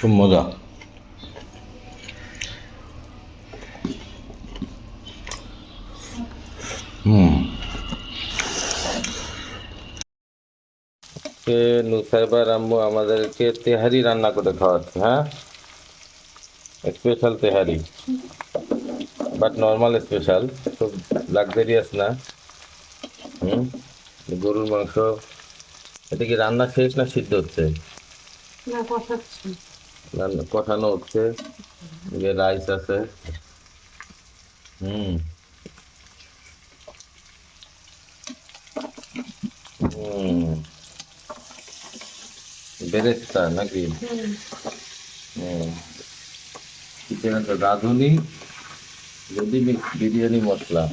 খুব মজা। হুম। কে নুসাইবার আম্মু আমাদেরকে তেহারি রান্না করে খাওয়াচ্ছে হ্যাঁ? Special tehari. But normal special খুব লাক্সারিয়াস না। হুম? গরুর মাংস এটা কি রান্না শেষ না সিদ্ধ হচ্ছে? না কষানো হচ্ছে। যে রাইস আছে। হুম। বেরেস্তা নাকি? চিকেন তো রাঁধুনি? যদি বিরিয়ানি মশলা।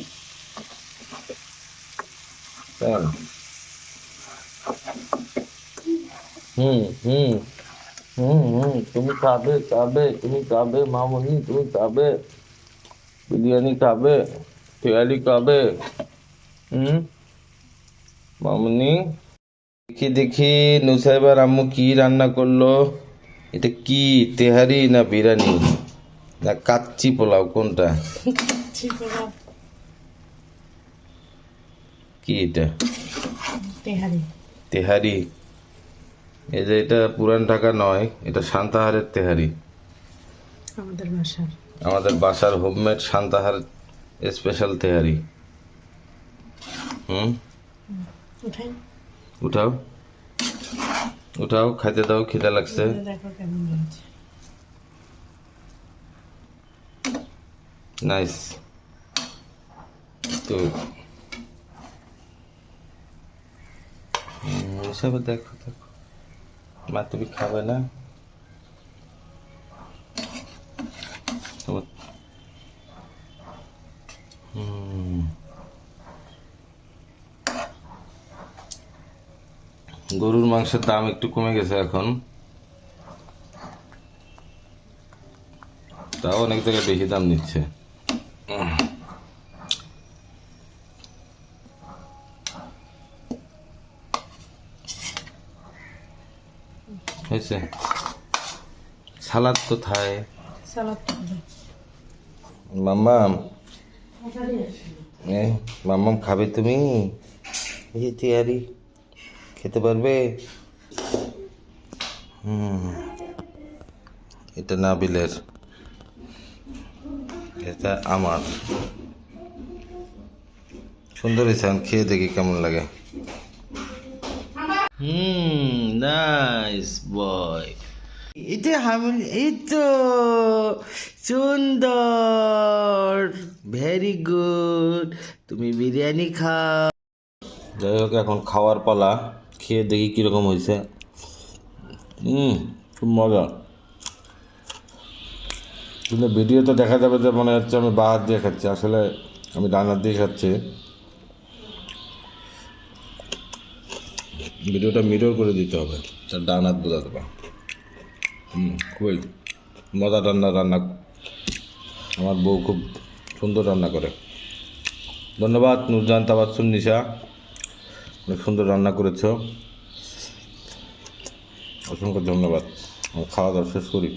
হুম হুম। হুম হুম তুমি খাবে খাবে তুমি খাবে মামনি তুমি খাবে বিরিয়ানি খাবে তেয়ালি খাবে হুম মামনি। দেখি দেখি নুসাইবার আম্মু কি রান্না করল? এটা কি তেহারি না বিরিয়ানি? না কাচ্চি পোলাও কোনটা? কি এটা? তেহারি। তেহারি। এই যে এটা পুরান ঢাকা নয় এটা শান্তাহারের তেহারি। আমাদের বাসার। আমাদের বাসার হোমমেড শান্তাহার স্পেশাল তেহারি। হুম? উঠাও। উঠাও খাইতে দাও খিদা লাগছে। নাইস। তো এসবে দেখো দেখো। মা তুমি খাবে না। গরুর মাংসের দাম একটু কমে গেছে এখন। তাও অনেক জায়গায় বেশি দাম নিচ্ছে। হয়েছে। সালাদ কোথায়? সালাদ মাম্মাম। মাম্মাম খাবে তুমি? এই তেয়ারি খেতে পারবে? হুম এটা নাবিলের। এটা আমার। সুন্দর হয়েছে খেয়ে দেখি কেমন লাগে। হুম। নাইস বয় এটা হামিল এই তো সুন্দর ভেরি গুড তুমি বিরিয়ানি খাও। যাই হোক এখন খাওয়ার পালা খেয়ে দেখি কীরকম হয়েছে। হুম খুব মজা। কিন্তু ভিডিওতে দেখা যাবে যে মনে হচ্ছে আমি বাহার দিয়ে খাচ্ছি। আসলে আমি ডানার দিয়ে খাচ্ছি। ভিডিওটা মিরর করে দিতে হবে। তার ডান হাত বোঝা যাবে হুম, খুবই মজা রান্না রান্না। আমার বউ খুব সুন্দর রান্না করে। ধন্যবাদ নুরজান তাবাসুন নিশা অনেক সুন্দর রান্না করেছ। অসংখ্য ধন্যবাদ। খাওয়া দাওয়া শেষ করি।